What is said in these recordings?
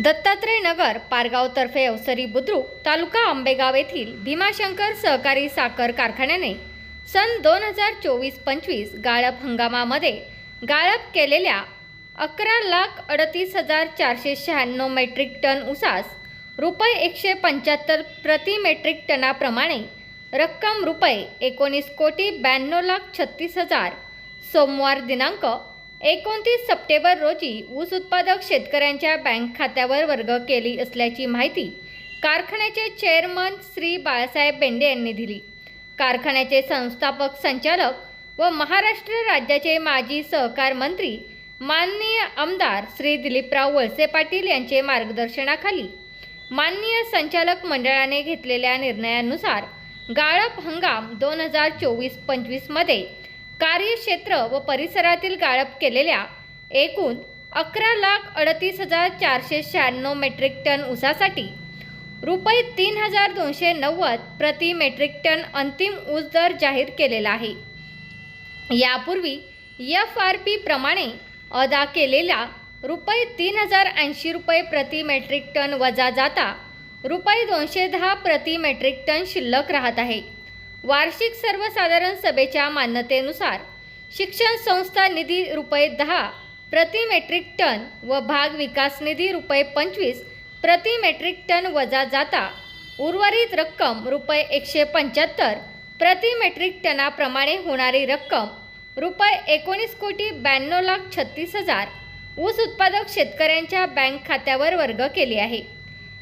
दत्तात्रय नगर पारगावतर्फे अवसरी बुद्रुक तालुका आंबेगाव येथील भीमाशंकर सहकारी साखर कारखान्याने सन दोन हजार चोवीस पंचवीस गाळप हंगामामध्ये गाळप केलेल्या अकरा लाख अडतीस हजार चारशे शहाण्णव मेट्रिक टन उसास रुपये एकशे पंच्याहत्तर प्रति मेट्रिक टनाप्रमाणे रक्कम रुपये एकोणीस कोटी ब्याण्णव लाख छत्तीस हजार सोमवार दिनांक एकोणतीस सप्टेंबर रोजी ऊस उत्पादक शेतकऱ्यांच्या बँक खात्यावर वर्ग केली असल्याची माहिती कारखान्याचे चेअरमन श्री बाळासाहेब बेंडे यांनी दिली. कारखान्याचे संस्थापक संचालक व महाराष्ट्र राज्याचे माजी सहकार मंत्री माननीय आमदार श्री दिलीपराव वळसे पाटील यांचे मार्गदर्शनाखाली माननीय संचालक मंडळाने घेतलेल्या निर्णयानुसार गाळप हंगाम दोन हजार चोवीस पंचवीसमध्ये कार्यक्षेत्र व परिसरातील गाळप केलेल्या एकूण अकरा लाख अडतीस हजार चारशे शहाण्णव मेट्रिक टन ऊसासाठी रुपये तीन हजार दोनशे नव्वद प्रति मेट्रिक टन अंतिम ऊस दर जाहीर केलेला आहे. यापूर्वी एफ आर पी प्रमाणे अदा केलेला रुपये तीन हजार ऐंशी रुपये प्रति मेट्रिक टन वजा जाता रुपये दोनशे दहा प्रति मेट्रिक टन शिल्लक राहत आहे. वार्षिक सर्वसाधारण सभेच्या मान्यतेनुसार शिक्षण संस्था निधी रुपये दहा प्रति मेट्रिक टन व भाग विकास निधी रुपये पंचवीस प्रति मेट्रिक टन वजा जाता उर्वरित रक्कम रुपये एकशे पंच्याहत्तर प्रति मेट्रिक टनाप्रमाणे होणारी रक्कम रुपये एकोणीस कोटी ब्याण्णव लाख छत्तीस हजार ऊस उत्पादक शेतकऱ्यांच्या बँक खात्यावर वर्ग केली आहे.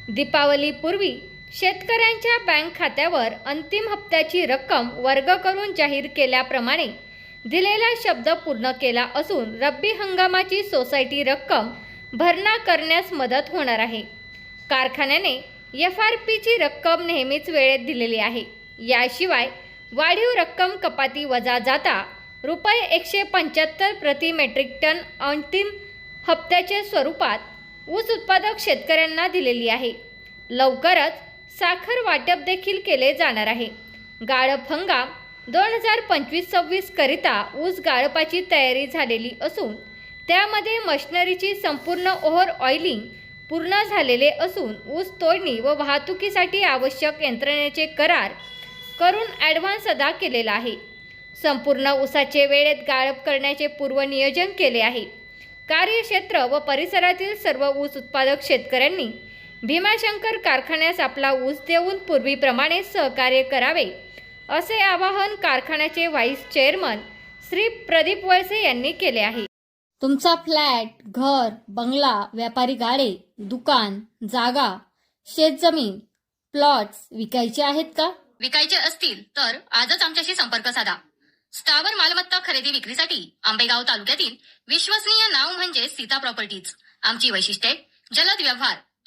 दीपावलीपूर्वी शेतकऱ्यांच्या बँक खात्यावर अंतिम हप्त्याची रक्कम वर्ग करून जाहीर केल्याप्रमाणे दिलेला शब्द पूर्ण केला असून रब्बी हंगामाची सोसायटी रक्कम भरणा करण्यास मदत होणार आहे. कारखान्याने एफ आर पीची रक्कम नेहमीच वेळेत दिलेली आहे. याशिवाय वाढीव रक्कम कपाती वजा जाता रुपये एकशे पंच्याहत्तर प्रति मेट्रिक टन अंतिम हप्त्याच्या स्वरूपात ऊस उत्पादक शेतकऱ्यांना दिलेली आहे. लवकरच साखर वाटप देखील केले जाणार आहे. गाळप हंगाम दोन हजार पंचवीस सव्वीसकरिता ऊस गाळपाची तयारी झालेली असून त्यामध्ये मशनरीची संपूर्ण ओव्हर ऑइलिंग पूर्ण झालेले असून ऊस तोडणी व वाहतुकीसाठी आवश्यक यंत्रणेचे करार करून ॲडव्हान्स अदा केलेला आहे. संपूर्ण ऊसाचे वेळेत गाळप करण्याचे पूर्वनियोजन केले आहे. कार्यक्षेत्र व परिसरातील सर्व ऊस उत्पादक शेतकऱ्यांनी भीमाशंकर कारखान्यास आपला ऊस देऊन पूर्वीप्रमाणे सहकार्य करावे असे आवाहन कारखान्याचे व्हाईस चेअरमन श्री प्रदीप वळसे यांनी केले आहे. तुमचा फ्लॅट घर बंगला व्यापारी गाडे दुकान जागा शेतजमीन प्लॉट्स विकायचे आहेत का? विकायचे असतील तर आजच आमच्याशी संपर्क साधा. स्थावर मालमत्ता खरेदी विक्रीसाठी आंबेगाव तालुक्यातील विश्वसनीय नाव म्हणजे सीता प्रॉपर्टीज. आमची वैशिष्ट्ये जलद व्यवहार